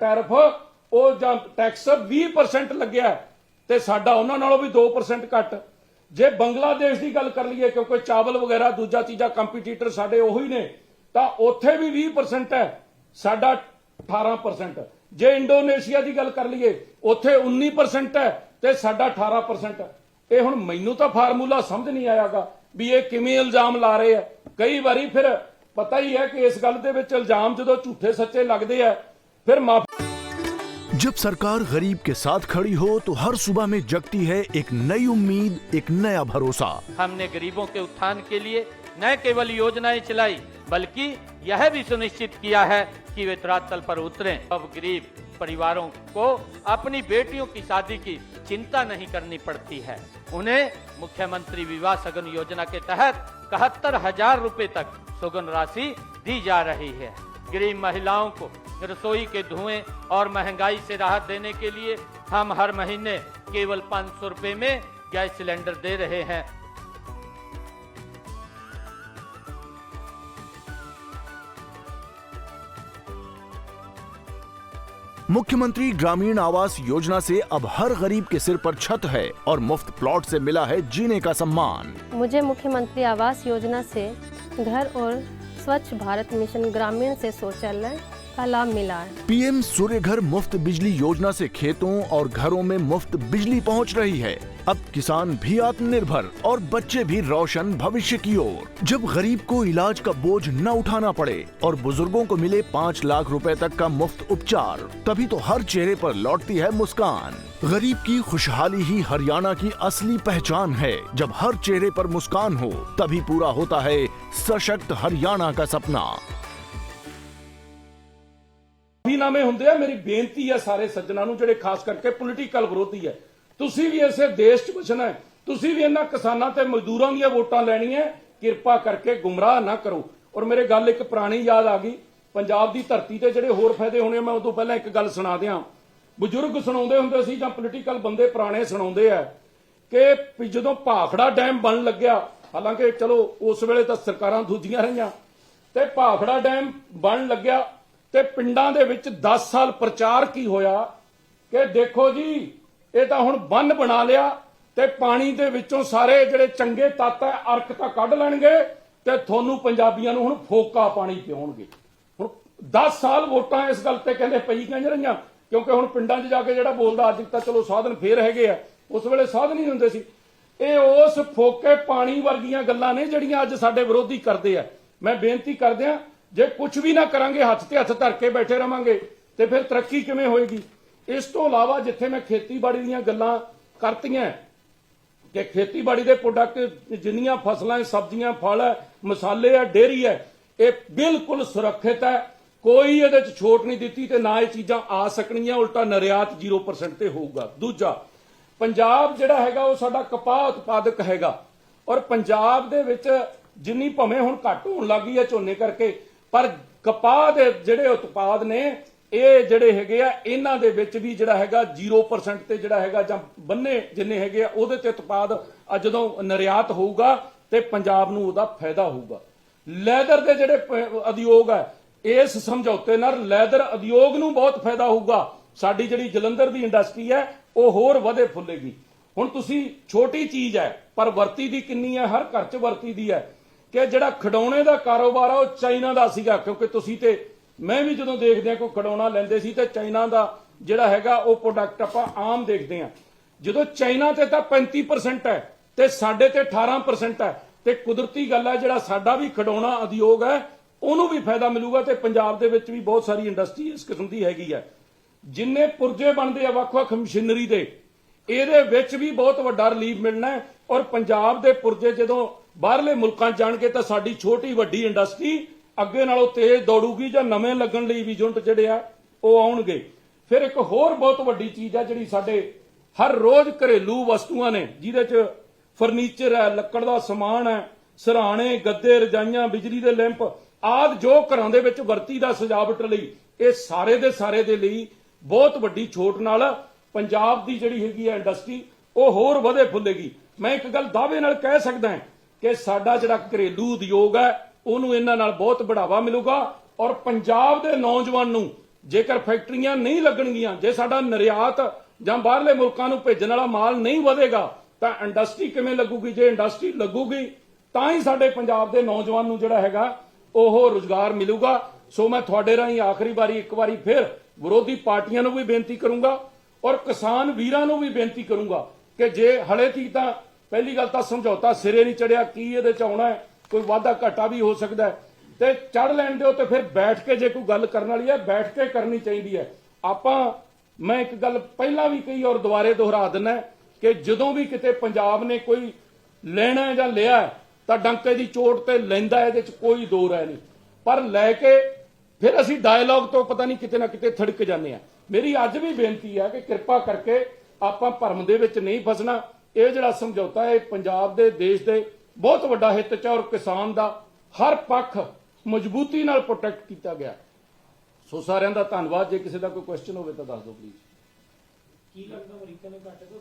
Tariff, ਉਹ ਜਾਂ tax 20% ਲੱਗਿਆ ਤੇ ਸਾਡਾ ਉਹਨਾਂ ਨਾਲੋਂ ਵੀ 2% ਘੱਟ। ਜੇ ਬੰਗਲਾਦੇਸ਼ ਦੀ ਗੱਲ ਕਰ ਲਈਏ, ਕਿਉਂਕਿ ਚਾਵਲ ਵਗੈਰਾ ਦੂਜਾ ਤੀਜਾ ਕੰਪੀਟੀਟਰ ਸਾਡੇ ਉਹੀ ਨੇ, ਤਾਂ ਉੱਥੇ ਵੀ 20% ਹੈ, ਸਾਡਾ 18% ਜੇ ਇੰਡੋਨੇਸ਼ੀਆ ਦੀ ਗੱਲ ਕਰ ਲਈਏ, ਉੱਥੇ 19% ਹੈ ਤੇ ਸਾਡਾ 18% ਹੈ ਇਹ ਹੁਣ ਮੈਨੂੰ ਤਾਂ ਫਾਰਮੂਲਾ ਸਮਝ ਨਹੀਂ ਆਇਆਗਾ ਵੀ ਇਹ ਕਿਵੇਂ ਇਲਜ਼ਾਮ ਲਾ ਰਹੇ ਆ ਕਈ ਵਾਰੀ ਫਿਰ ਪਤਾ ਹੀ ਹੈ ਕਿ ਇਸ ਗੱਲ ਦੇ ਵਿੱਚ ਇਲਜ਼ਾਮ ਜਦੋਂ ਝੂਠੇ ਸੱਚੇ ਲੱਗਦੇ ਆ ਫਿਰ ਮਾਫੀ जब सरकार गरीब के साथ खड़ी हो तो हर सुबह में जगती है एक नई उम्मीद, एक नया भरोसा। हमने गरीबों के उत्थान के लिए न केवल योजनाएँ चलाई, बल्कि यह भी सुनिश्चित किया है कि वे धरातल पर उतरे। अब गरीब परिवारों को अपनी बेटियों की शादी की चिंता नहीं करनी पड़ती है। उन्हें मुख्यमंत्री विवाह सगन योजना के तहत इकहत्तर हज़ार रूपए तक सुगन राशि दी जा रही है। गरीब महिलाओं को रसोई के धुएँ और महँगाई से राहत देने के लिए हम हर महीने केवल पाँच सौ रुपए में गैस सिलेंडर दे रहे हैं। मुख्यमंत्री ग्रामीण आवास योजना से अब हर गरीब के सिर पर छत है और मुफ़्त प्लॉट से मिला है जीने का सम्मान। मुझे मुख्यमंत्री आवास योजना से घर और स्वच्छ भारत मिशन ग्रामीण से शौचालय का लाभ मिला है पीएम सूर्य घर मुफ्त बिजली योजना से खेतों और घरों में मुफ्त बिजली पहुंच रही है अब किसान भी आत्मनिर्भर और बच्चे भी रोशन भविष्य की ओर जब गरीब को इलाज का बोझ न उठाना पड़े और बुजुर्गों को मिले पाँच लाख रुपए तक का मुफ्त उपचार तभी तो हर चेहरे पर लौटती है मुस्कान गरीब की खुशहाली ही हरियाणा की असली पहचान है जब हर चेहरे पर मुस्कान हो तभी पूरा होता है सशक्त हरियाणा का सपना ਮਾਫੀਨਾਮੇ ਹੁੰਦੇ ਆ ਮੇਰੀ ਬੇਨਤੀ ਹੈ ਸਾਰੇ ਸੱਜਣਾ ਨੂੰ ਜਿਹੜੇ ਖਾਸ ਕਰਕੇ ਪੋਲੀਟੀਕਲ ਵਿਰੋਧੀ ਹੈ ਤੁਸੀਂ ਵੀ ਇਸੇ ਦੇਸ਼ 'ਚ ਵਸਣਾ ਤੁਸੀਂ ਵੀ ਇਹਨਾਂ ਕਿਸਾਨਾਂ ਤੇ ਮਜ਼ਦੂਰਾਂ ਦੀਆਂ ਵੋਟਾਂ ਲੈਣੀਆਂ ਕਿਰਪਾ ਕਰਕੇ ਗੁੰਮਰਾਹ ਨਾ ਕਰੋ। ਔਰ ਮੇਰੇ ਗੱਲ ਇੱਕ ਪੁਰਾਣੀ ਯਾਦ ਆ ਗਈ। ਪੰਜਾਬ ਦੀ ਧਰਤੀ ਤੇ ਜਿਹੜੇ ਹੋਰ ਫਾਇਦੇ ਹੋਣੇ ਮੈਂ ਉਦੋਂ ਪਹਿਲਾਂ ਇੱਕ ਗੱਲ ਸੁਣਾ ਦਿਆਂ। ਬਜ਼ੁਰਗ ਸੁਣਾਉਂਦੇ ਹੁੰਦੇ ਸੀ ਜਾਂ ਪੋਲੀਟੀਕਲ ਬੰਦੇ ਪੁਰਾਣੇ ਸੁਣਾਉਂਦੇ ਆ ਕਿ ਜਦੋਂ ਭਾਖੜਾ ਡੈਮ ਬਣ ਲੱਗਿਆ, ਹਾਲਾਂਕਿ ਚਲੋ ਉਸ ਵੇਲੇ ਤਾਂ ਸਰਕਾਰਾਂ ਦੂਜੀਆਂ ਰਹੀਆਂ, ਤੇ ਭਾਖੜਾ ਡੈਮ ਬਣ ਲੱਗਿਆ ਤੇ ਪਿੰਡਾਂ ਦੇ ਵਿੱਚ 10 ਸਾਲ ਪ੍ਰਚਾਰ ਕੀ ਹੋਇਆ ਕਿ ਦੇਖੋ ਜੀ ਇਹ ਤਾਂ ਹੁਣ ਬੰਨ ਬਣਾ ਲਿਆ ਤੇ ਪਾਣੀ ਦੇ ਵਿੱਚੋਂ ਸਾਰੇ ਜਿਹੜੇ ਚੰਗੇ ਤੱਤ ਹੈ, ਅਰਕ ਤਾਂ ਕੱਢ ਲੈਣਗੇ ਤੇ ਤੁਹਾਨੂੰ ਪੰਜਾਬੀਆਂ ਨੂੰ ਹੁਣ ਫੋਕਾ ਪਾਣੀ ਪਿਉਣਗੇ ਹੁਣ 10 ਸਾਲ ਵੋਟਾਂ ਇਸ ਗੱਲ ਤੇ ਕਹਿੰਦੇ ਪਈ ਕਹਿੰਦੇ ਰਹੀਆਂ? ਕਿਉਂਕਿ ਹੁਣ ਪਿੰਡਾਂ 'ਚ ਜਾ ਕੇ ਜਿਹੜਾ ਬੋਲਦਾ, ਅੱਜ ਤਾਂ ਚਲੋ ਸਾਧਨ ਫੇਰ ਹੈਗੇ ਆ, ਉਸ ਵੇਲੇ ਸਾਧਨ ਹੀ ਹੁੰਦੇ ਸੀ। ਇਹ ਉਸ ਫੋਕੇ ਪਾਣੀ ਵਰਗੀਆਂ ਗੱਲਾਂ ਨੇ ਜਿਹੜੀਆਂ ਅੱਜ ਸਾਡੇ ਵਿਰੋਧੀ ਕਰਦੇ ਆ। ਮੈਂ ਬੇਨਤੀ ਕਰਦਿਆਂ, ਜੇ ਕੁਝ ਵੀ ਨਾ ਕਰਾਂਗੇ, ਹੱਥ ਤੇ ਹੱਥ ਧਰ ਕੇ ਬੈਠੇ ਰਵਾਂਗੇ, ਤੇ ਫਿਰ ਤਰੱਕੀ ਕਿਵੇਂ ਹੋਏਗੀ? ਇਸ ਤੋਂ ਇਲਾਵਾ ਜਿੱਥੇ ਮੈਂ ਖੇਤੀਬਾੜੀ ਦੀਆਂ ਗੱਲਾਂ ਕਰਤੀਆਂ, ਕਿ ਖੇਤੀਬਾੜੀ ਦੇ ਪ੍ਰੋਡਕਟ ਜਿੰਨੀਆਂ ਫਸਲਾਂ ਸਬਜ਼ੀਆਂ, ਫਲ ਹੈ, ਮਸਾਲੇ ਹੈ ਡੇਰੀ ਹੈ, ਇਹ ਬਿਲਕੁਲ ਸੁਰੱਖਿਅਤ ਹੈ। ਕੋਈ ਇਹਦੇ ਚ ਛੋਟ ਨਹੀਂ ਦਿੱਤੀ ਤੇ ਨਾ ਇਹ ਚੀਜ਼ਾਂ ਆ ਸਕਣੀਆਂ, ਉਲਟਾ ਨਿਰਯਾਤ 0% ਤੇ ਹੋਊਗਾ। ਦੂਜਾ, ਪੰਜਾਬ ਜਿਹੜਾ ਹੈਗਾ ਉਹ ਸਾਡਾ ਕਪਾਹ ਉਤਪਾਦਕ ਹੈਗਾ ਔਰ ਪੰਜਾਬ ਦੇ ਵਿੱਚ ਜਿੰਨੀ ਭਵੇਂ ਹੁਣ ਘੱਟ ਹੋਣ ਲੱਗੀ ਹੈ ਝੋਨੇ ਕਰਕੇ, ਪਰ ਕਪਾਹ ਦੇ ਜਿਹੜੇ ਉਤਪਾਦ ਨੇ ਇਹ ਜਿਹੜੇ ਹੈਗੇ ਆ, ਇਹਨਾਂ ਦੇ ਵਿੱਚ ਵੀ ਜਿਹੜਾ ਹੈਗਾ 0% ਤੇ ਜਿਹੜਾ ਹੈਗਾ ਜਾਂ ਬੰਨੇ ਜਿੰਨੇ ਹੈਗੇ ਆ, ਉਹਦੇ ਤੇ ਉਤਪਾਦ ਜਦੋਂ ਨਿਰਯਾਤ ਹੋਊਗਾ ਤੇ ਪੰਜਾਬ ਨੂੰ ਉਹਦਾ ਫਾਇਦਾ ਹੋਊਗਾ। ਲੈਦਰ ਦੇ ਜਿਹੜੇ ਉਦਯੋਗ ਹੈ ਇਸ ਸਮਝੌਤੇ ਨਾਲ ਲੈਦਰ ਉਦਯੋਗ ਨੂੰ ਬਹੁਤ ਫਾਇਦਾ ਹੋਊਗਾ। ਸਾਡੀ ਜਿਹੜੀ ਜਲੰਧਰ ਦੀ ਇੰਡਸਟਰੀ ਹੈ, ਉਹ ਹੋਰ ਵਧੇ ਫੁੱਲੇਗੀ। ਹੁਣ ਤੁਸੀਂ ਛੋਟੀ ਚੀਜ਼ ਹੈ, ਪਰ ਵਰਤੀ ਦੀ ਕਿੰਨੀ ਹੈ, ਹਰ ਘਰ 'ਚ ਵਰਤੀ ਦੀ ਹੈ, ਕਿ ਜਿਹੜਾ ਖਡੌਣੇ ਦਾ ਕਾਰੋਬਾਰ ਆ, ਉਹ ਚਾਈਨਾ ਦਾ ਸੀਗਾ, ਕਿਉਂਕਿ ਤੁਸੀਂ ਤੇ ਮੈਂ ਵੀ ਜਦੋਂ ਦੇਖਦੇ ਆ ਕੋਈ ਖਿਡੌਣਾ ਲੈਂਦੇ ਸੀ ਤਾਂ ਚਾਈਨਾ ਦਾ ਜਿਹੜਾ ਹੈਗਾ ਉਹ ਪ੍ਰੋਡਕਟ ਆਪਾਂ ਆਮ ਦੇਖਦੇ ਆ ਜਦੋਂ ਚਾਈਨਾ ਤੇ ਤਾਂ 35% ਹੈ ਤੇ ਸਾਡੇ ਤੇ 18% ਹੈ ਤੇ ਕੁਦਰਤੀ ਗੱਲ ਹੈ ਜਿਹੜਾ ਸਾਡਾ ਵੀ ਖਡੌਣਾ ਉਦਯੋਗ ਹੈ, ਉਹਨੂੰ ਵੀ ਫਾਇਦਾ ਮਿਲੂਗਾ ਤੇ ਪੰਜਾਬ ਦੇ ਵਿੱਚ ਵੀ ਬਹੁਤ ਸਾਰੀ ਇੰਡਸਟਰੀ ਇਸ ਕਿਸਮ ਦੀ ਹੈਗੀ ਹੈ। ਜਿੰਨੇ ਪੁਰਜੇ ਬਣਦੇ ਆ ਵੱਖ-ਵੱਖ ਮਸ਼ੀਨਰੀ ਦੇ, ਇਹਦੇ ਵਿੱਚ ਵੀ ਬਹੁਤ ਵੱਡਾ ਰਿਲੀਫ ਮਿਲਣਾ ਹੈ ਔਰ ਪੰਜਾਬ ਦੇ ਪੁਰਜੇ ਜਦੋਂ ਬਾਹਰਲੇ ਮੁਲਕਾਂ 'ਚ ਜਾਣਗੇ ਤਾਂ ਸਾਡੀ ਛੋਟੀ ਵੱਡੀ ਇੰਡਸਟਰੀ ਅੱਗੇ ਨਾਲੋਂ ਤੇਜ਼ ਦੌੜੂਗੀ ਜਾਂ ਨਵੇਂ ਲੱਗਣ ਲਈ ਵੀ ਯੂਨਿਟ ਜਿਹੜੇ ਆ, ਉਹ ਆਉਣਗੇ। ਫਿਰ ਇੱਕ ਹੋਰ ਬਹੁਤ ਵੱਡੀ ਚੀਜ਼ ਆ ਜਿਹੜੀ ਸਾਡੇ ਹਰ ਰੋਜ਼ ਘਰੇਲੂ ਵਸਤੂਆਂ ਨੇ, ਜਿਹਦੇ 'ਚ ਫਰਨੀਚਰ ਹੈ, ਲੱਕੜ ਦਾ ਸਮਾਨ ਹੈ, ਸਰਾਣੇ, ਗੱਦੇ, ਰਜਾਈਆਂ, ਬਿਜਲੀ ਦੇ ਲੈਂਪ, ਆਦ ਜੋ ਘਰਾਂ ਦੇ ਵਿੱਚ ਵਰਤੀ ਦਾ ਸਜਾਵਟ ਲਈ, ਇਹ ਸਾਰੇ ਦੇ ਸਾਰੇ ਦੇ ਲਈ ਬਹੁਤ ਵੱਡੀ ਛੋਟ ਨਾਲ ਪੰਜਾਬ ਦੀ ਜਿਹੜੀ ਹੈਗੀ ਹੈ ਇੰਡਸਟਰੀ, ਉਹ ਹੋਰ ਵਧੇ ਫੁੱਲੇਗੀ। ਮੈਂ ਇੱਕ ਗੱਲ ਦਾਅਵੇ ਨਾਲ ਕਹਿ ਸਕਦਾ ਹਾਂ ਕਿ ਸਾਡਾ ਜਿਹੜਾ ਘਰੇਲੂ ਉਦਯੋਗ ਹੈ ਉਹਨੂੰ ਇਹਨਾਂ ਨਾਲ ਬਹੁਤ ਬੜਾਵਾ ਮਿਲੂਗਾ ਔਰ ਪੰਜਾਬ ਦੇ ਨੌਜਵਾਨ ਨੂੰ ਜੇਕਰ ਫੈਕਟਰੀਆਂ ਨਹੀਂ ਲੱਗਣਗੀਆਂ, ਜੇ ਸਾਡਾ ਨਿਰਯਾਤ ਜਾਂ ਬਾਹਰਲੇ ਮੁਲਕਾਂ ਨੂੰ ਭੇਜਣ ਵਾਲਾ ਮਾਲ ਨਹੀਂ ਵਧੇਗਾ, ਤਾਂ ਇੰਡਸਟਰੀ ਕਿਵੇਂ ਲੱਗੂਗੀ? ਜੇ ਇੰਡਸਟਰੀ ਲੱਗੂਗੀ, ਤਾਂ ਹੀ ਸਾਡੇ ਪੰਜਾਬ ਦੇ ਨੌਜਵਾਨ ਨੂੰ ਜਿਹੜਾ ਹੈਗਾ, ਉਹ ਰੁਜ਼ਗਾਰ ਮਿਲੂਗਾ। ਸੋ ਮੈਂ ਤੁਹਾਡੇ ਰਾਹੀਂ ਆਖਰੀ ਵਾਰੀ, ਇੱਕ ਵਾਰੀ ਫਿਰ ਵਿਰੋਧੀ ਪਾਰਟੀਆਂ ਨੂੰ ਵੀ ਬੇਨਤੀ ਕਰੂੰਗਾ ਔਰ ਕਿਸਾਨ ਵੀਰਾਂ ਨੂੰ ਵੀ ਬੇਨਤੀ ਕਰੂੰਗਾ ਕਿ ਜੇ ਹਲੇ ਤੀਕ ਤਾਂ ਪਹਿਲੀ ਗੱਲ ਤਾਂ ਸਮਝੌਤਾ ਸਿਰੇ ਨਹੀਂ ਚੜਿਆ, ਕੀ ਇਹਦੇ ਚ ਆਉਣਾ ਹੈ? ਕੋਈ ਵਾਧਾ ਘਾਟਾ ਵੀ ਹੋ ਸਕਦਾ ਤੇ ਚੜ ਲੈਣ ਦਿਓ ਤੇ ਫਿਰ ਬੈਠ ਕੇ ਜੇ ਕੋਈ ਗੱਲ ਕਰਨ ਵਾਲੀ ਹੈ, ਬੈਠ ਕੇ ਕਰਨੀ ਚਾਹੀਦੀ ਹੈ। ਆਪਾਂ, ਮੈਂ ਇੱਕ ਗੱਲ ਪਹਿਲਾਂ ਵੀ ਕਹੀ ਔਰ ਦੁਬਾਰੇ ਦੁਹਰਾ ਦਿੰਦਾ ਕਿ ਜਦੋਂ ਵੀ ਕਿਤੇ ਪੰਜਾਬ ਨੇ ਕੋਈ ਲੈਣਾ ਜਾਂ ਲਿਆ ਤਾਂ ਡੰਕੇ ਦੀ ਚੋਟ ਤੇ ਲੈਂਦਾ ਇਹਦੇ ਚ ਕੋਈ ਦੋ ਰਾਏ ਨਹੀਂ। ਪਰ ਲੈ ਕੇ ਫਿਰ ਅਸੀਂ ਡਾਇਲੌਗ ਤੋਂ ਪਤਾ ਨਹੀਂ ਕਿਤੇ ਨਾ ਕਿਤੇ ਥੜਕ ਜਾਂਦੇ ਆ ਮੇਰੀ ਅੱਜ ਵੀ ਬੇਨਤੀ ਹੈ ਕਿ ਕਿਰਪਾ ਕਰਕੇ ਆਪਾਂ ਭਰਮ ਦੇ ਵਿੱਚ ਨਹੀਂ ਫਸਣਾ। ਇਹ ਜਿਹੜਾ ਸਮਝੌਤਾ ਹੈ, ਇਹ ਪੰਜਾਬ ਦੇ, ਦੇਸ਼ ਦੇ ਬਹੁਤ ਵੱਡਾ ਹਿੱਤ ਚ ਔਰ ਕਿਸਾਨ ਦਾ ਹਰ ਪੱਖ ਮਜ਼ਬੂਤੀ ਨਾਲ ਪ੍ਰੋਟੈਕਟ ਕੀਤਾ ਗਿਆ ਸੋ ਸਾਰਿਆਂ ਦਾ ਧੰਨਵਾਦ। ਜੇ ਕਿਸੇ ਦਾ ਕੋਈ ਕੁਐਸਚਨ ਹੋਵੇ ਤਾਂ ਦੱਸ ਦਿਓ ਪਲੀਜ਼ ਕੀ ਲੱਗਦਾ ਅਮਰੀਕਾ ਨੇ ਘਾਟੇ ਦਾ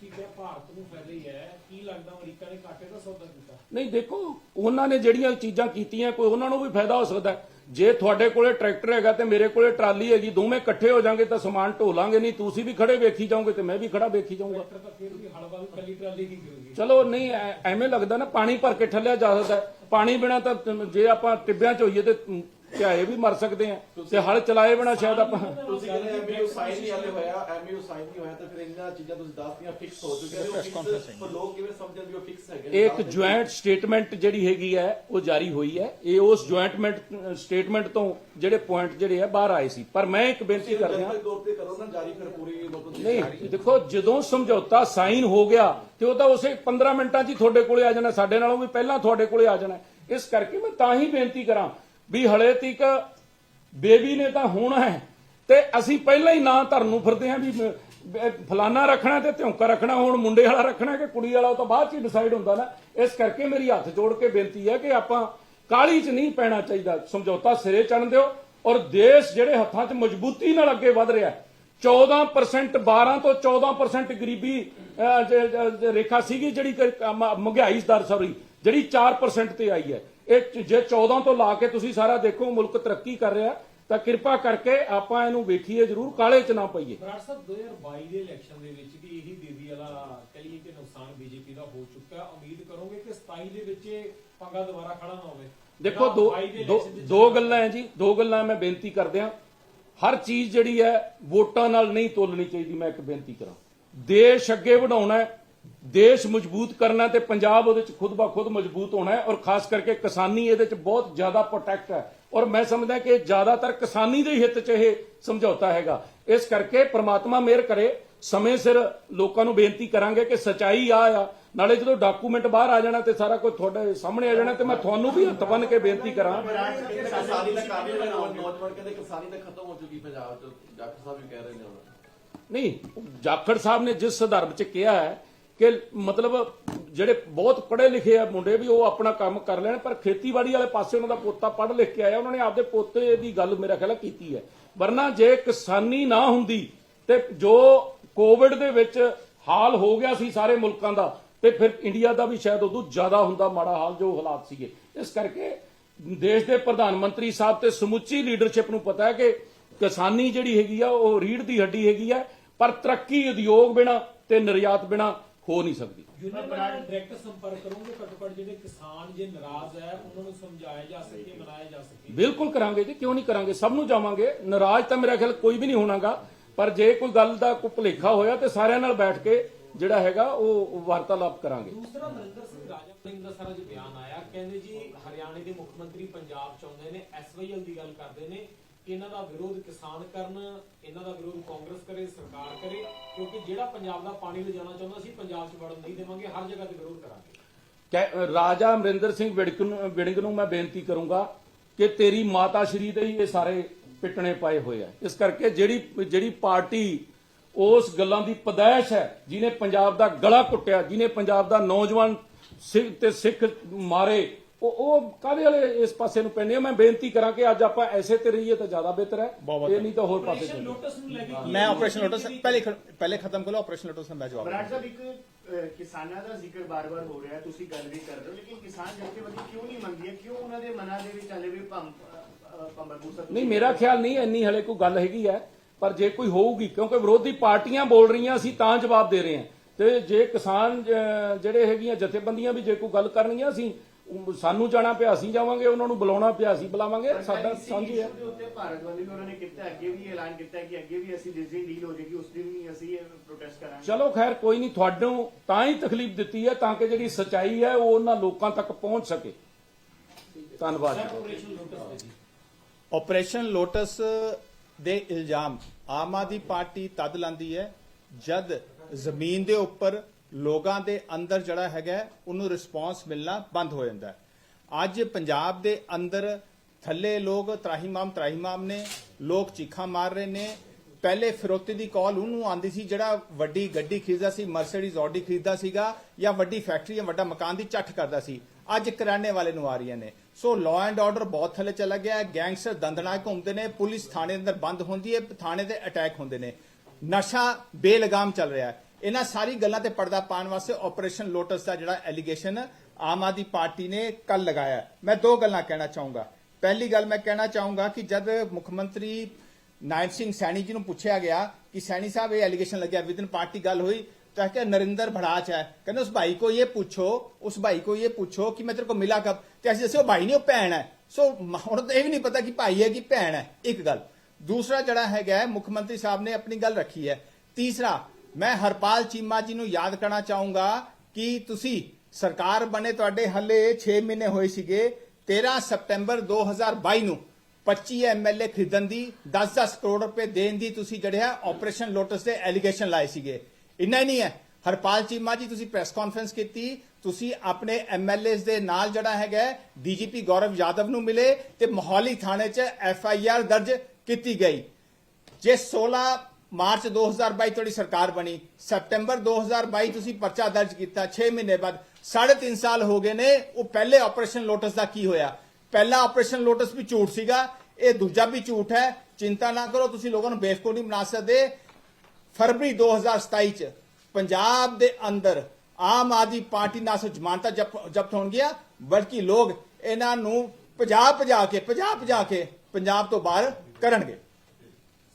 ਸੌਦਾ ਕੀਤਾ ਤੁਸੀਂ ਕਿਹਾ ਭਾਰਤ ਨੂੰ ਫਾਇਦਾ ਹੀ ਹੈ ਕੀ ਲੱਗਦਾ ਅਮਰੀਕਾ ਨੇ ਘਾਟੇ ਦਾ ਸੌਦਾ ਕੀਤਾ ਨਹੀਂ ਦੇਖੋ ਉਹਨਾਂ ਨੇ ਜਿਹੜੀਆਂ ਚੀਜ਼ਾਂ ਕੀਤੀਆਂ ਕੋਈ ਉਹਨਾਂ ਨੂੰ ਵੀ ਫਾਇਦਾ ਹੋ ਸਕਦਾ। ਜੇ ਤੁਹਾਡੇ ਕੋਲੇ ਟਰੈਕਟਰ ਹੈਗਾ ਤੇ ਮੇਰੇ ਕੋਲੇ ਟਰਾਲੀ ਹੈਗੀ ਦੋਵੇਂ ਇਕੱਠੇ ਹੋ ਜਾਾਂਗੇ ਤਾਂ ਸਮਾਨ ਢੋ ਲਾਂਗੇ ਨਹੀਂ ਤੁਸੀਂ ਵੀ ਖੜੇ ਵੇਖੀ ਜਾਓਗੇ ਤੇ ਮੈਂ ਵੀ ਖੜਾ ਵੇਖੀ ਜਾਊਂਗਾ ਫਿਰ ਤਾਂ ਫਿਰ ਵੀ ਹਲਵਾ ਵੀ ਕੱਲੀ ਟਰਾਲੀ ਕੀ ਕਰੂਗੀ ਚਲੋ ਨਹੀਂ ਐ- ਐਵੇਂ ਲੱਗਦਾ ਨਾ ਪਾਣੀ ਭਰ ਕੇ ਠੱਲਿਆ ਜਾ ਸਕਦਾ ਹੈ। ਪਾਣੀ ਬਿਨਾ ਤ- ਜੇ ਆਪਾਂ ਟਿੱਬਿਆਂ 'ਚ ਹੋਈਏ ਤੇ ਧਿਆਏ ਵੀ ਮਰ ਸਕਦੇ ਆ। ਤੇ ਹਲ ਚਲਾਏ ਬਿਨਾ ਸ਼ਾਇਦ ਆਪਾਂ ਤੁਸੀਂ ਕਹਿੰਦੇ ਐਮਯੂ ਸਾਈਨ ਨਹੀਂ ਹਾਲੇ ਹੋਇਆ ਐਮਯੂ ਸਾਈਨ ਨਹੀਂ ਹੋਇਆ ਤਾਂ ਫਿਰ ਇੰਨਾ ਚੀਜ਼ਾਂ ਤੁਸੀਂ ਦੱਸਦੀਆਂ ਫਿਕਸ ਹੋ ਚੁੱਕੀਆਂ ਨੇ। ਉਹ ਲੋਕ ਕਿਵੇਂ ਸਮਝਣ ਵੀ ਉਹ ਫਿਕਸ ਹੈਗੇ? ਇੱਕ ਜੁਆਇੰਟ ਸਟੇਟਮੈਂਟ ਜਿਹੜੀ ਹੈਗੀ ਹੈ ਉਹ ਜਾਰੀ ਹੋਈ ਹੈ। ਇਹ ਉਸ ਜੁਆਇੰਟ ਸਟੇਟਮੈਂਟ ਤੋਂ ਜਿਹੜੇ ਪੁਆਇੰਟ ਜਿਹੜੇ ਆ ਬਾਹਰ ਆਏ ਸੀ। ਪਰ ਮੈਂ ਇੱਕ ਬੇਨਤੀ ਕਰਦਾ ਜਨਤਕ ਤੌਰ ਤੇ ਕਰੋ ਨਾ ਜਾਰੀ ਫਿਰ ਪੂਰੀ ਲੋਕਾਂ ਨੂੰ ਨਹੀਂ ਦੇਖੋ ਜਦੋਂ ਸਮਝੌਤਾ ਸਾਈਨ ਹੋ ਗਿਆ ਤੇ ਉਹ ਤਾਂ ਉਸੇ 15 ਮਿੰਟਾਂ 'ਚ ਹੀ ਤੁਹਾਡੇ ਕੋਲੇ ਆ ਜਾਣਾ ਸਾਡੇ ਨਾਲੋਂ ਵੀ ਪਹਿਲਾਂ ਤੁਹਾਡੇ ਕੋਲੇ ਆ ਜਾਣਾ। ਇਸ ਕਰਕੇ ਮੈਂ ਤਾਂ ਹੀ ਬੇਨਤੀ ਕਰਾਂ ਵੀ ਹਲੇ ਤੀਕ ਬੇਬੀ ਨੇ ਤਾਂ ਹੋਣਾ ਹੈ। ਤੇ ਅਸੀਂ ਪਹਿਲਾਂ ਹੀ ਨਾਂ ਧਰਨ ਨੂੰ ਫਿਰਦੇ ਹਾਂ ਵੀ ਫਲਾਨਾ ਰੱਖਣਾ ਤੇ ਧਿਉਂਕਾ ਰੱਖਣਾ, ਹੁਣ ਮੁੰਡੇ ਵਾਲਾ ਰੱਖਣਾ ਕਿ ਕੁੜੀ ਵਾਲਾ, ਉਹ ਤਾਂ ਬਾਅਦ ਚ ਡਿਸਾਈਡ ਹੁੰਦਾ ਨਾ। ਇਸ ਕਰਕੇ ਮੇਰੀ ਹੱਥ ਜੋੜ ਕੇ ਬੇਨਤੀ ਹੈ ਕਿ ਆਪਾਂ ਕਾਲੀ ਚ ਨਹੀਂ ਪੈਣਾ ਚਾਹੀਦਾ। ਸਮਝੌਤਾ ਸਿਰੇ ਚੜਨ ਦਿਓ ਔਰ ਦੇਸ਼ ਜਿਹੜੇ ਹੱਥਾਂ 'ਚ ਮਜ਼ਬੂਤੀ ਨਾਲ ਅੱਗੇ ਵਧ ਰਿਹਾ ਹੈ 14% 12 ਤੋਂ 14% ਗਰੀਬੀ ਰੇਖਾ ਸੀਗੀ ਜਿਹੜੀ ਮਹਿੰਗਾਈ ਦਰ ਸੌਰੀ ਜਿਹੜੀ 4% ਤੇ ਆਈ ਹੈ। ਇਹ ਜੇ 14 ਤੋਂ ਲਾ ਕੇ ਤੁਸੀਂ ਸਾਰਾ ਦੇਖੋ ਮੁਲਕ ਤਰੱਕੀ ਕਰ ਰਿਹਾ ਤਾਂ ਕਿਰਪਾ ਕਰਕੇ ਆਪਾਂ ਇਹਨੂੰ ਵੇਖੀਏ ਜ਼ਰੂਰ ਕਾਲੇ ਚ ਨਾ ਪਈਏ। ਬਰਾੜ ਸਾਹਿਬ 2022 ਦੇ ਇਲੈਕਸ਼ਨ ਦੇ ਵਿੱਚ ਵੀ ਇਹੀ ਦੀਦੀ ਵਾਲਾ ਕਹੀਏ ਕਿ ਨੁਕਸਾਨ ਬੀਜੇਪੀ ਦਾ ਹੋ ਚੁੱਕਾ ਉਮੀਦ ਕਰੋਗੇ ਕਿ 27 ਦੇ ਵਿੱਚ ਪੰਗਾ ਦੁਬਾਰਾ ਖੜਾ ਨਾ ਹੋਵੇ। ਦੇਖੋ ਦੋ 22 ਦੇ ਦੋ- election 'ਚ ਦੋ ਗੱਲਾਂ ਹੈ ਜੀ ਦੋ ਗੱਲਾਂ ਮੈਂ ਬੇਨਤੀ ਕਰਦਿਆਂ ਹਰ ਚੀਜ਼ ਜਿਹੜੀ ਹੈ ਵੋਟਾਂ ਨਾਲ ਨਹੀਂ ਤੋਲਣੀ ਚਾਹੀਦੀ ਮੈਂ ਇੱਕ ਬੇਨਤੀ ਕਰਾਂ। ਦੇਸ਼ ਅੱਗੇ ਵਧਾਉਣਾ ਹੈ ਦੇਸ਼ ਮਜ਼ਬੂਤ ਕਰਨਾ ਤੇ ਪੰਜਾਬ ਉਹਦੇ ਚ ਖੁਦ ਬਾ ਖੁਦ ਮਜ਼ਬੂਤ ਹੋਣਾ ਹੈ ਔਰ ਖਾਸ ਕਰਕੇ ਕਿਸਾਨੀ ਇਹਦੇ ਚ ਬਹੁਤ ਜ਼ਿਆਦਾ ਪ੍ਰੋਟੈਕਟ ਹੈ। ਔਰ ਮੈਂ ਸਮਝਦਾ ਕਿ ਜ਼ਿਆਦਾਤਰ ਕਿਸਾਨੀ ਦੇ ਹਿੱਤ ਚ ਇਹ ਸਮਝੌਤਾ ਹੈਗਾ। ਇਸ ਕਰਕੇ ਪ੍ਰਮਾਤਮਾ ਮਿਹਰ ਕਰੇ ਸਮੇਂ ਸਿਰ ਲੋਕਾਂ ਨੂੰ ਬੇਨਤੀ ਕਰਾਂਗੇ ਕਿ ਸਚਾਈ ਆ ਆ। ਨਾਲੇ ਜਦੋਂ ਡਾਕੂਮੈਂਟ ਬਾਹਰ ਆ ਜਾਣਾ ਤੇ ਸਾਰਾ ਕੁਝ ਤੁਹਾਡੇ ਸਾਹਮਣੇ ਆ ਜਾਣਾ ਤੇ ਮੈਂ ਤੁਹਾਨੂੰ ਵੀ ਹੱਥ ਬੰਨ ਕੇ ਬੇਨਤੀ ਕਰਾਂ। ਕਹਿੰਦੇ ਕਿਸਾਨੀ ਦਾ ਕੰਮ ਜਿਹੜਾ ਨੌਜਵਾਨ ਕਹਿੰਦੇ ਕਿਸਾਨੀ ਤਾਂ ਖਤਮ ਹੋ ਚੁੱਕੀ ਪੰਜਾਬ ਚ। ਡਾਕਟਰ ਸਾਹਿਬ ਵੀ ਕਹਿ ਰਹੇ ਨੇ ਹੁਣ। ਨਹੀਂ ਜਾਖੜ ਸਾਹਿਬ ਨੇ ਜਿਸ ਸੰਦਰਭ ਚ ਕਿਹਾ ਹੈ ਕਿ ਮਤਲਬ ਜਿਹੜੇ ਬਹੁਤ ਪੜ੍ਹੇ ਲਿਖੇ ਆ ਮੁੰਡੇ ਵੀ ਉਹ ਆਪਣਾ ਕੰਮ ਕਰ ਲੈਣ, ਪਰ ਖੇਤੀਬਾੜੀ ਵਾਲੇ ਪਾਸੇ ਉਹਨਾਂ ਦਾ ਪੋਤਾ ਪੜ੍ਹ ਲਿਖ ਕੇ ਆਇਆ, ਉਹਨਾਂ ਨੇ ਆਪਦੇ ਪੋਤੇ ਦੀ ਗੱਲ ਮੇਰਾ ਖਿਆਲ ਕੀਤੀ ਹੈ। ਵਰਨਾ ਜੇ ਕਿਸਾਨੀ ਨਾ ਹੁੰਦੀ ਤੇ ਜੋ ਕੋਵਿਡ ਦੇ ਵਿੱਚ ਹਾਲ ਹੋ ਗਿਆ ਸੀ ਸਾਰੇ ਮੁਲਕਾਂ ਦਾ, ਤੇ ਫਿਰ ਇੰਡੀਆ ਦਾ ਵੀ ਸ਼ਾਇਦ ਉਦੋਂ ਜ਼ਿਆਦਾ ਹੁੰਦਾ ਮਾੜਾ ਹਾਲ ਜੋ ਹਾਲਾਤ ਸੀਗੇ। ਇਸ ਕਰਕੇ ਦੇਸ਼ ਦੇ ਪ੍ਰਧਾਨ ਮੰਤਰੀ ਸਾਹਿਬ ਤੇ ਸਮੁੱਚੀ ਲੀਡਰਸ਼ਿਪ ਨੂੰ ਪਤਾ ਹੈ ਕਿ ਕਿਸਾਨੀ ਜਿਹੜੀ ਹੈਗੀ ਆ, ਉਹ ਰੀੜ ਦੀ ਹੱਡੀ ਹੈਗੀ ਆ, ਪਰ ਤਰੱਕੀ ਉਦਯੋਗ ਬਿਨਾ ਤੇ ਨਿਰਯਾਤ ਬਿਨਾ ਹੋ ਨਹੀਂ ਸਕਦੀ। ਯੂਨੀਅਨ ਨਾਲ ਡਾਇਰੈਕਟ ਸੰਪਰਕ ਕਰੋਗੇ ਘੱਟੋ ਘੱਟ ਜਿਹੜੇ ਕਿਸਾਨ ਜੇ ਨਾਰਾਜ਼ ਹੈ ਉਹਨਾਂ ਨੂੰ ਸਮਝਾਇਆ ਜਾ ਸਕੇ ਮਨਾਇਆ ਜਾ ਸਕੇ। ਬਿਲਕੁਲ ਕਰਾਂਗੇ ਜੀ ਕਿਉਂ ਨਹੀਂ ਕਰਾਂਗੇ? ਸਭ ਨੂੰ ਜਾਵਾਂਗੇ। ਨਾਰਾਜ਼ ਤਾਂ ਮੇਰਾ ਖਿਆਲ ਕੋਈ ਵੀ ਨਹੀਂ ਹੋਣਾਗਾ ਪਰ ਜੇ ਕੋਈ ਗੱਲ ਦਾ ਕੋਈ ਭੁਲੇਖਾ ਹੋਇਆ ਤੇ ਸਾਰਿਆਂ ਨਾਲ ਬੈਠ ਕੇ ਜਿਹੜਾ ਹੈਗਾ ਉਹ ਵਾਰਤਾਲਾਪ ਕਰਾਂਗੇ। ਦੂਸਰਾ ਨਰਿੰਦਰ ਸਿੰਘ ਰਾਜਾ ਸਿੰਘ ਦਾ ਸਾਰਾ ਜੋ ਬਿਆਨ ਆਇਆ ਕਹਿੰਦੇ ਜੀ ਹਰਿਆਣੇ ਦੇ ਮੁੱਖ ਮੰਤਰੀ ਪੰਜਾਬ ਚ ਆਉਂਦੇ ਨੇ ਐਸਵਾਈਐਲ ਦੀ ਗੱਲ ਕਰਦੇ ਨੇ ਇਹਨਾਂ ਦਾ ਵਿਰੋਧ ਕਿਸਾਨ ਕਰਨ, ਇਹਨਾਂ ਦਾ ਵਿਰੋਧ ਕਾਂਗਰਸ ਕਰੇ, ਸਰਕਾਰ ਕਰੇ, ਕਿਉਂਕਿ ਜਿਹੜਾ ਪੰਜਾਬ ਦਾ ਪਾਣੀ ਲਿਜਾਣਾ ਚਾਹੁੰਦਾ ਸੀ, ਪੰਜਾਬ ਚ ਵੜਨ ਨਹੀਂ ਦੇਵਾਂਗੇ, ਹਰ ਜਗ੍ਹਾ ਤੇ ਵਿਰੋਧ ਕਰਾਂਗੇ। ਰਾਜਾ ਅਮਰਿੰਦਰ ਸਿੰਘ ਵਿੜਕ ਨੂੰ- ਵਿੜਿੰਗ ਨੂੰ ਮੈਂ ਬੇਨਤੀ ਕਰੂੰਗਾ ਕਿ ਤੇਰੀ ਮਾਤਾ ਸ਼੍ਰੀ ਦੇ ਹੀ ਇਹ ਸਾਰੇ ਪਿੱਟਣੇ ਪਾਏ ਹੋਏ ਆ। ਇਸ ਕਰਕੇ ਜਿਹੜੀ ਜਿਹੜੀ ਪਾਰਟੀ ਉਸ ਗੱਲਾਂ ਦੀ ਪਦਾਇਸ਼ ਹੈ ਜਿਨੇ ਪੰਜਾਬ ਦਾ ਗਲਾ ਕੁੱਟਿਆ ਜਿਨੇ ਪੰਜਾਬ ਦਾ ਨੌਜਵਾਨ ਸਿੱਖ ਤੇ ਸਿੱਖ ਮਾਰੇ ਉਹ ਉਹ ਕਾਦੇ ਵਾਲੇ ਇਸ ਪਾਸੇ ਨੂੰ ਪੈਣੇ ਮੈਂ ਬੇਨਤੀ ਕਰਾਂ ਕਿ ਅੱਜ ਆਪਾਂ ਐਸੇ ਤੇ ਰਹੀਏ ਤਾਂ ਜ਼ਿਆਦਾ ਬਿਹਤਰ ਹੈ। ਇਹ ਨਹੀਂ ਤਾਂ ਹੋਰ ਪਾਸੇ ਚਲੋ ਮੈਂ ਆਪਰੇਸ਼ਨ ਲੋਟਸ ਪਹਿਲੇ ਪਹਿਲੇ ਖਤਮ ਕਰੋ ਆਪਰੇਸ਼ਨ ਲੋਟਸ ਦਾ ਜਵਾਬ ਬਰਾੜ ਸਾਹਿਬ ਇੱਕ ਕਿਸਾਨਾਂ ਦਾ ਜ਼ਿਕਰ ਬਾਰ-ਬਾਰ ਹੋ ਰਿਹਾ ਤੁਸੀਂ ਗੱਲ ਵੀ ਕਰ ਰਹੇ ਹੋ ਲੇਕਿਨ ਕਿਸਾਨ ਜਥੇਬੰਦੀ ਕਿਉਂ ਨਹੀਂ ਮੰਨਦੀ ਹੈ? ਕਿਉਂ ਉਹਨਾਂ ਦੇ ਮਨਾਂ ਦੇ ਵਿੱਚ ਹਲੇ ਵੀ ਪੰਬਰਪੂਸਤ ਨਹੀਂ ਮੇਰਾ ਖਿਆਲ ਨਹੀਂ ਇੰਨੀ ਹਲੇ ਕੋਈ ਗੱਲ ਹੈਗੀ ਹੈ ਪਰ ਜੇ ਕੋਈ ਹੋਊਗੀ ਕਿਉਂਕਿ ਵਿਰੋਧੀ ਪਾਰਟੀਆਂ ਬੋਲ ਰਹੀਆਂ ਅਸੀਂ ਤਾਂ ਜਵਾਬ ਦੇ ਰਹੇ ਹਾਂ। ਤੇ ਜੇ ਕਿਸਾਨ ਜਿਹੜੇ ਹੈਗੀਆਂ ਜਥੇਬੰਦੀਆਂ ਵੀ ਜੇ ਕੋਈ ਗੱਲ ਕਰਨੀਆਂ ਅਸੀਂ ਉਹ ਸਾਨੂੰ ਜਾਣਾ ਪਿਆ ਅਸੀਂ ਜਾਵਾਂਗੇ ਉਹਨਾਂ ਨੂੰ ਬੁਲਾਉਣਾ ਪਿਆ ਅਸੀਂ ਬੁਲਾਵਾਂਗੇ ਸਾਡਾ ਸਾਂਝੀ ਹੈ। ਦੇ ਉੱਤੇ ਭਾਰਤ ਵਾਲੀ ਵੀ ਉਹਨਾਂ ਨੇ ਕੀਤਾ ਅੱਗੇ ਵੀ ਐਲਾਨ ਕੀਤਾ ਕਿ ਅੱਗੇ ਵੀ ਅਸੀਂ ਜਿਸ ਦਿਨ ਡੀਲ ਹੋ ਜਾਏਗੀ ਉਸ ਦਿਨ ਵੀ ਅਸੀਂ ਪ੍ਰੋਟੈਸਟ ਕਰਾਂਗੇ। ਚਲੋ ਖੈਰ ਕੋਈ ਨਹੀਂ ਤੁਹਾਨੂੰ ਤਾਂ ਹੀ ਤਕਲੀਫ ਦਿੱਤੀ ਹੈ ਤਾਂ ਕਿ ਜਿਹੜੀ ਸਚਾਈ ਹੈ ਉਹ ਉਹਨਾਂ ਲੋਕਾਂ ਤੱਕ ਪਹੁੰਚ ਸਕੇ। ਧੰਨਵਾਦ ਜੀ। ਆਪਰੇਸ਼ਨ ਲੋਟਸ ਦੇ ਇਲਜ਼ਾਮ ਆਮ ਆਦਮੀ ਪਾਰਟੀ ਤਦ ਲਾਂਦੀ ਹੈ ਜਦ ਜ਼ਮੀਨ ਦੇ ਉੱਪਰ ਲੋਕਾਂ ਦੇ ਅੰਦਰ ਜਿਹੜਾ ਹੈਗਾ, ਉਹਨੂੰ ਰਿਸਪਾਂਸ ਮਿਲਣਾ ਬੰਦ ਹੋ ਜਾਂਦਾ ਅੱਜ ਪੰਜਾਬ ਦੇ ਅੰਦਰ ਥੱਲੇ ਲੋਕ ਤਰਾਹੀਮਾਮ ਤਰਾਹੀਮਾਮ ਨੇ, ਲੋਕ ਚੀਖਾਂ ਮਾਰ ਰਹੇ ਨੇ। ਪਹਿਲੇ ਫਿਰੋਤੀ ਦੀ ਕਾਲ ਉਹਨੂੰ ਆਂਦੀ ਸੀ, ਜਿਹੜਾ ਵੱਡੀ ਗੱਡੀ ਖਰੀਦਦਾ ਸੀ ਮਰਸੀਡੀਜ਼ ਆਡੀ ਖਰੀਦਦਾ ਸੀਗਾ, ਜਾਂ ਵੱਡੀ ਫੈਕਟਰੀ ਜਾਂ ਵੱਡਾ ਮਕਾਨ ਦੀ ਚੱਠ ਕਰਦਾ ਸੀ। ਅੱਜ ਕਰਿਆਨੇ ਵਾਲੇ ਨੂੰ ਆ ਰਹੀਆਂ ਨੇ। ਸੋ ਲਾਅ ਐਂਡ ਆਰਡਰ ਬਹੁਤ ਥੱਲੇ ਚਲਾ ਗਿਆ ਗੈਂਗਸਟਰ ਦੰਦਣਾ ਘੁੰਮਦੇ ਨੇ, ਪੁਲਿਸ ਥਾਣੇ ਅੰਦਰ ਬੰਦ ਹੁੰਦੀ ਹੈ, ਥਾਣੇ ਤੇ ਅਟੈਕ ਹੁੰਦੇ ਨੇ। ਨਸ਼ਾ ਬੇਲਗਾਮ ਚੱਲ ਰਿਹਾ ਹੈ। ਇਹਨਾਂ ਸਾਰੀ ਗੱਲਾਂ ਤੇ ਪਰਦਾ ਪਾਉਣ ਵਾਸਤੇ ਆਪਰੇਸ਼ਨ ਲੋਟਸ ਦਾ ਜਿਹੜਾ ਐਲੀਗੇਸ਼ਨ ਆਮ ਆਦੀ ਪਾਰਟੀ ਨੇ ਕੱਲ ਲਗਾਇਆ ਮੈਂ ਦੋ ਗੱਲਾਂ ਕਹਿਣਾ ਚਾਹੂੰਗਾ। ਪਹਿਲੀ ਗੱਲ ਮੈਂ ਕਹਿਣਾ ਚਾਹੂੰਗਾ ਕਿ ਜਦ ਮੁੱਖ ਮੰਤਰੀ ਨਾਇਬ ਸਿੰਘ ਸੈਣੀ ਜੀ ਨੂੰ ਪੁੱਛਿਆ ਗਿਆ ਕਿ ਸੈਣੀ ਸਾਹਿਬ ਇਹ ਐਲੀਗੇਸ਼ਨ ਲੱਗਿਆ, ਵਿਦਨ ਪਾਰਟੀ ਗੱਲ ਹੋਈ, ਤਾਂ ਕਿ ਨਰਿੰਦਰ ਭੜਾਚ ਹੈ। ਕਹਿੰਦੇ, ਉਸ ਭਾਈ ਕੋ ਇਹ ਪੁੱਛੋ, ਉਸ ਭਾਈ ਕੋ ਇਹ ਪੁੱਛੋ ਕਿ ਮੈਂ ਤੇਰੇ ਕੋ ਮਿਲਾ ਕਬ ਤੇ ਅਸੀਂ ਦੱਸਿਓ ਭਾਈ ਨਹੀਂ, ਉਹ ਭੈਣ ਹੈ। ਸੋ ਹੁਣ ਤਾਂ ਇਹ ਵੀ ਨਹੀਂ ਪਤਾ ਕਿ ਭਾਈ ਹੈ ਕਿ ਭੈਣ ਹੈ। ਇੱਕ ਗੱਲ। ਦੂਸਰਾ ਜਿਹੜਾ ਹੈਗਾ ਮੁੱਖ ਮੰਤਰੀ ਸਾਹਿਬ ਨੇ ਆਪਣੀ ਗੱਲ ਰੱਖੀ ਹੈ। ਤੀਸਰਾ ਮੈਂ ਹਰਪਾਲ ਚੀਮਾ ਜੀ ਨੂੰ ਯਾਦ ਕਰਨਾ ਚਾਹੂੰਗਾ ਕਿ ਤੁਸੀਂ ਸਰਕਾਰ ਬਣੇ ਤੁਹਾਡੇ ਹੱਲੇ 6 ਮਹੀਨੇ ਹੋਏ ਸੀਗੇ 13 ਸਤੰਬਰ 2022 ਨੂੰ 25 ਐਮਐਲਏ ਖਰੀਦਣ ਦੀ 10-10 ਕਰੋੜ ਰੁਪਏ ਦੇਣ ਦੀ ਤੁਸੀਂ ਜਿਹੜੇ ਹੈ ਆਪਰੇਸ਼ਨ ਲੋਟਸ ਦੇ ਐਲੀਗੇਸ਼ਨ ਲਾਏ ਸੀਗੇ। ਇੰਨਾ ਹੀ ਨਹੀਂ ਹੈ। ਹਰਪਾਲ ਚੀਮਾ ਜੀ, ਤੁਸੀਂ ਪ੍ਰੈਸ ਕਾਨਫਰੰਸ ਕੀਤੀ, ਤੁਸੀਂ ਆਪਣੇ ਐਮਐਲਏਸ ਦੇ ਨਾਲ ਜਿਹੜਾ ਹੈਗਾ ਡੀਜੀਪੀ ਗੌਰਵ ਯਾਦਵ ਨੂੰ ਮਿਲੇ ਤੇ ਮੋਹਾਲੀ ਥਾਣੇ 'ਚ ਐਫਆਈਆਰ ਦਰਜ ਕੀਤੀ ਗਈ। ਜੇ 16 ਮਾਰਚ 2022 ਤੁਹਾਡੀ ਸਰਕਾਰ ਬਣੀ, ਸਤੰਬਰ 2022 ਤੁਸੀਂ ਪਰਚਾ ਦਰਜ ਕੀਤਾ 6 ਮਹੀਨੇ ਬਾਅਦ 3.5 ਸਾਲ ਹੋ ਗਏ ਨੇ, ਉਹ ਪਹਿਲੇ ਆਪਰੇਸ਼ਨ ਲੋਟਸ ਦਾ ਕੀ ਹੋਇਆ? ਪਹਿਲਾ ਆਪਰੇਸ਼ਨ ਲੋਟਸ ਵੀ ਝੂਠ ਸੀਗਾ, ਇਹ ਦੂਜਾ ਵੀ ਝੂਠ ਹੈ, ਚਿੰਤਾ ਨਾ ਕਰੋ, ਤੁਸੀਂ ਲੋਕਾਂ ਨੂੰ ਬੇਵਕੂਫ ਨਹੀਂ ਬਣਾ ਸਕਦੇ। ਫਰਵਰੀ 2027 ਚ ਪੰਜਾਬ ਦੇ ਅੰਦਰ ਆਮ ਆਦਮੀ ਪਾਰਟੀ ਨਾਲ ਸਿਰਫ ਜ਼ਮਾਨਤਾਂ ਜ਼ਬ- ਜ਼ਬਤ ਹੋਣਗੀਆਂ ਬਲਕਿ ਲੋਕ ਇਹਨਾਂ ਨੂੰ ਪੰਜਾਬ ਭਜਾ ਕੇ ਪੰਜਾਬ ਭਜਾ ਕੇ ਪੰਜਾਬ ਤੋਂ ਬਾਹਰ ਕਰਨਗੇ।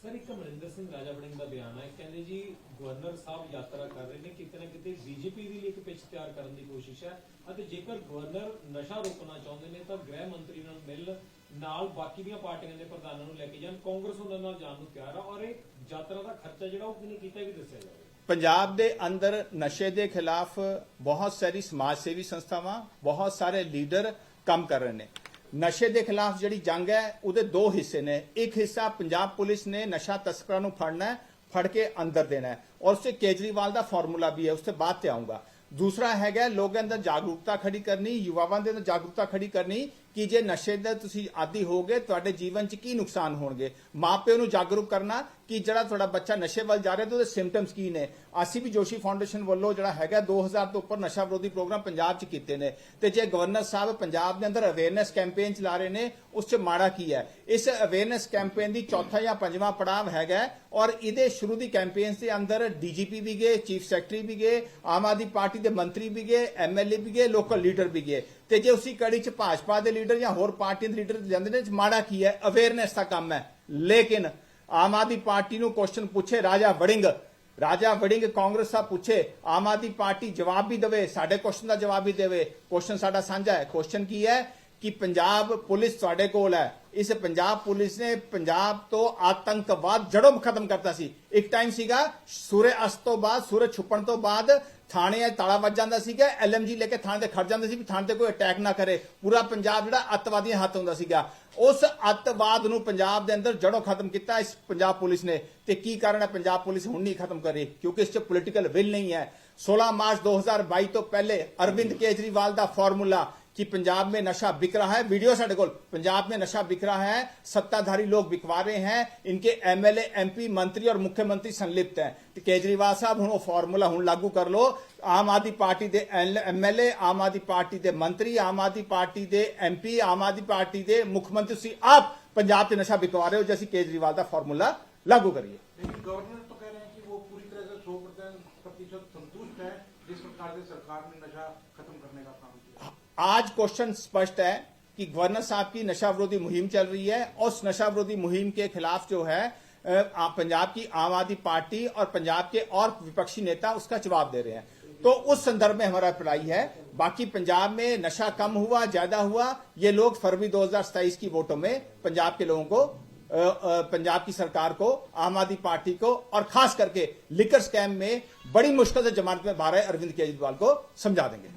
ਸਰ, ਇੱਕ ਅਮਰਿੰਦਰ ਸਿੰਘ ਰਾਜਾ ਵੜਿੰਗ ਦਾ ਬਿਆਨ ਹੈ। ਕਹਿੰਦੇ ਜੀ, ਗਵਰਨਰ ਸਾਹਿਬ ਯਾਤਰਾ ਕਰ ਰਹੇ ਨੇ ਕਿਤੇ ਨਾ ਕਿਤੇ ਬੀਜੇਪੀ ਦੇ ਲਈ ਇੱਕ ਪਿੱਚ ਤਿਆਰ ਕਰਨ ਦੀ ਕੋਸ਼ਿਸ਼ ਹੈ ਅਤੇ ਜੇਕਰ ਗਵਰਨਰ ਨਸ਼ਾ ਰੋਕਣਾ ਚਾਹੁੰਦੇ ਨੇ ਤਾਂ ਗ੍ਰਹਿ ਮੰਤਰੀ ਨਾਲ ਮਿਲ ਨਾਲ ਬਾਕੀ ਦੀਆਂ ਪਾਰਟੀਆਂ ਦੇ ਪ੍ਰਧਾਨਾਂ ਨੂੰ ਲੈ ਕੇ ਜਾਣ। ਕਾਂਗਰਸ ਉਹਨਾਂ ਨਾਲ ਜਾਣ ਨੂੰ ਤਿਆਰ ਆ ਔਰ ਇਹ ਯਾਤਰਾ ਦਾ ਖਰਚਾ ਜਿਹੜਾ ਉਹ ਕਿਨੇ ਕੀਤਾ ਇਹ ਵੀ ਦੱਸਿਆ ਜਾਵੇ। ਪੰਜਾਬ ਦੇ ਅੰਦਰ ਨਸ਼ੇ ਦੇ ਖਿਲਾਫ ਬਹੁਤ ਸਾਰੀ ਸਮਾਜ ਸੇਵੀ ਸੰਸਥਾਵਾਂ, ਬਹੁਤ ਸਾਰੇ ਲੀਡਰ ਕੰਮ ਕਰ ਰਹੇ ਨੇ। ਨਸ਼ੇ ਦੇ ਖਿਲਾਫ ਜਿਹੜੀ ਜੰਗ ਹੈ, ਉਹਦੇ ਦੋ ਹਿੱਸੇ ਨੇ। ਇੱਕ ਹਿੱਸਾ ਪੰਜਾਬ ਪੁਲਿਸ ਨੇ ਨਸ਼ਾ ਤਸਕਰਾਂ ਨੂੰ ਫੜਨਾ ਹੈ, ਫੜ ਕੇ ਅੰਦਰ ਦੇਣਾ ਹੈ। ਔਰ ਉਸੇ ਕੇਜਰੀਵਾਲ ਦਾ ਫਾਰਮੂਲਾ ਵੀ ਹੈ, ਉਸ ਤੇ ਬਾਅਦ ਤੇ ਆਉਂਗਾ। ਦੂਸਰਾ ਹੈਗਾ, ਲੋਕਾਂ ਅੰਦਰ ਜਾਗਰੂਕਤਾ ਖੜੀ ਕਰਨੀ, ਯੁਵਾਵਾਂ ਦੇ ਅੰਦਰ ਜਾਗਰੂਕਤਾ ਖੜੀ ਕਰਨੀ ਕਿ ਜੇ ਨਸ਼ੇ ਦਾ ਤੁਸੀਂ ਆਦੀ ਹੋਗੇ, ਤੁਹਾਡੇ ਜੀਵਨ 'ਚ ਕੀ ਨੁਕਸਾਨ ਹੋਣਗੇ? ਮਾਪਿਆਂ ਨੂੰ ਜਾਗਰੂਕ ਕਰਨਾ ਕਿ ਜਿਹੜਾ ਤੁਹਾਡਾ ਬੱਚਾ ਨਸ਼ੇ ਵੱਲ ਜਾ ਰਿਹਾ, ਤੇ ਉਹਦੇ ਸਿੰਪਟਮਸ ਕੀ ਨੇ? ਅਸੀਂ ਵੀ ਜੋਸ਼ੀ ਫਾਊਂਡੇਸ਼ਨ ਵੱਲੋਂ ਜਿਹੜਾ ਹੈਗਾ 2000 ਤੋਂ ਉੱਪਰ ਨਸ਼ਾ ਵਿਰੋਧੀ ਪ੍ਰੋਗਰਾਮ ਪੰਜਾਬ 'ਚ ਕੀਤੇ ਨੇ। ਤੇ ਜੇ ਗਵਰਨਰ ਸਾਹਿਬ ਪੰਜਾਬ ਦੇ ਅੰਦਰ ਅਵੇਅਰਨੈਸ ਕੈਂਪੇਨ ਚਲਾ ਰਹੇ ਨੇ, ਉਸ 'ਚ ਮਾੜਾ ਕੀ ਹੈ? ਇਸ ਅਵੇਅਰਨੈਸ ਕੈਂਪੇਨ ਦੀ ਚੌਥਾ ਜਾਂ ਪੰਜਵਾਂ ਪੜਾਅ ਹੈਗਾ ਔਰ ਇਹਦੇ ਸ਼ੁਰੂ ਦੀ ਕੈਂਪੇਨਸ ਦੇ ਅੰਦਰ ਡੀਜੀਪੀ ਵੀ ਗਏ, ਚੀਫ ਸੈਕਟਰੀ ਵੀ ਗਏ, ਆਮ ਆਦਮੀ ਪਾਰਟੀ ਦੇ ਮੰਤਰੀ ਵੀ ਗਏ ਐਮਐਲਏ ਵੀ ਗਏ ਲੋਕਲ ਲੀਡਰ ਵੀ ਗਏ। ਤੇ ਜੇ ਉਸੇ ਕੜੀ 'ਚ ਭਾਜਪਾ ਦੇ ਲੀਡਰ ਜਾਂ ਹੋਰ ਪਾਰਟੀ ਦੇ ਲੀਡਰ ਜਾਂਦੇ ਨੇ, ਮਾੜਾ ਕੀ ਹੈ? ਅਵੇਅਰਨੈਸ ਦਾ ਕੰਮ ਹੈ। ਲੇਕਿਨ ਆਮ ਆਦਮੀ ਪਾਰਟੀ ਨੂੰ ਕੁਐਸਚਨ ਪੁੱਛੇ ਰਾਜਾ ਵੜਿੰਗ। ਰਾਜਾ ਵੜਿੰਗ ਕਾਂਗਰਸ ਦਾ ਪੁੱਛੇ, ਆਮ ਆਦਮੀ ਪਾਰਟੀ ਜਵਾਬ ਵੀ ਦੇਵੇ, ਸਾਡੇ ਕੁਐਸਚਨ ਦਾ ਜਵਾਬ ਵੀ ਦੇਵੇ। ਕੁਐਸਚਨ ਸਾਡਾ ਸਾਂਝਾ ਹੈ। ਕੁਐਸਚਨ ਕੀ ਹੈ? ਕਿ ਪੰਜਾਬ ਪੁਲਿਸ ਤੁਹਾਡੇ ਕੋਲ ਹੈ। ਇਸ ਪੰਜਾਬ ਪੁਲਿਸ ਨੇ ਪੰਜਾਬ ਤੋਂ ਆਤੰਕਵਾਦ ਜੜੋਂ ਖਤਮ ਕਰਤਾ ਸੀ। ਇੱਕ ਟਾਈਮ ਸੀਗਾ, ਸੂਰੇ ਅਸਤ ਤੋਂ ਬਾਅਦ ਸੂਰਜ ਛੁਪਣ ਤੋਂ ਬਾਅਦ ਥਾਣੇ ਤਾਲਾ ਵੱਜ ਜਾਂਦਾ ਸੀਗਾ ਐਲਐਮਜੀ ਲੈ ਕੇ ਥਾਣੇ ਤੇ ਖੜ ਜਾਂਦੇ ਸੀ ਵੀ ਥਾਣੇ ਤੇ ਕੋਈ ਅਟੈਕ ਨਾ ਕਰੇ। ਪੂਰਾ ਪੰਜਾਬ ਜਿਹੜਾ ਅੱਤਵਾਦੀਆਂ ਹੱਥ ਹੁੰਦਾ ਸੀਗਾ। ਉਸ ਅੱਤਵਾਦ ਨੂੰ ਪੰਜਾਬ ਦੇ ਅੰਦਰ ਜੜੋਂ ਖਤਮ ਕੀਤਾ ਇਸ ਪੰਜਾਬ ਪੁਲਿਸ ਨੇ। ਤੇ ਕੀ ਕਾਰਨ ਹੈ? ਪੰਜਾਬ ਪੁਲਿਸ ਹੁਣ ਨਹੀਂ ਖਤਮ ਕਰੇ, ਕਿਉਂਕਿ ਇਸ 'ਚ ਪੋਲੀਟੀਕਲ ਵਿਲ ਨਹੀਂ ਹੈ। 16 ਮਾਰਚ 2022 ਤੋਂ ਪਹਿਲੇ ਅਰਵਿੰਦ ਕੇਜਰੀਵਾਲ ਦਾ ਫਾਰਮੂਲਾ कि पंजाब में नशा बिक रहा है। वीडियो साढ़े को पंजाब में नशा बिक रहा है। सत्ताधारी लोग बिकवा रहे हैं। इनके एमएलए, एमपी, मंत्री और मुख्यमंत्री संलिप्त हैं। तो केजरीवाल साहब हूँ फॉर्मूला हूँ लागू कर लो। आम आदमी पार्टी दे एमएलए, आम आदमी पार्टी के मंत्री, आम आदमी पार्टी दे एमपी, आम आदमी पार्टी के मुख्यमंत्री। आप पंजाब से नशा बिकवा रहे हो, जैसे केजरीवाल का फॉर्मूला लागू करिए। गवर्नर तो कह रहे हैं कि वो पूरी तरह से सौ प्रतिशत संतुष्ट है, जिस प्रकार से सरकार ने आज क्वेश्चन स्पष्ट है कि गवर्नर साहब की नशा विरोधी मुहिम चल रही है और उस नशा विरोधी मुहिम के खिलाफ जो है पंजाब की आम आदमी पार्टी और पंजाब के और विपक्षी नेता उसका जवाब दे रहे हैं। तो उस संदर्भ में हमारा अप्लाई है, बाकी पंजाब में नशा कम हुआ, ज़्यादा हुआ, ये लोग फरवरी 2027 की वोटों में पंजाब के लोगों को पंजाब की सरकार को, आम आदमी पार्टी को और खास करके लिकर स्कैम में बड़ी मुश्किल से जमानत में बारह अरविंद केजरीवाल को समझा देंगे।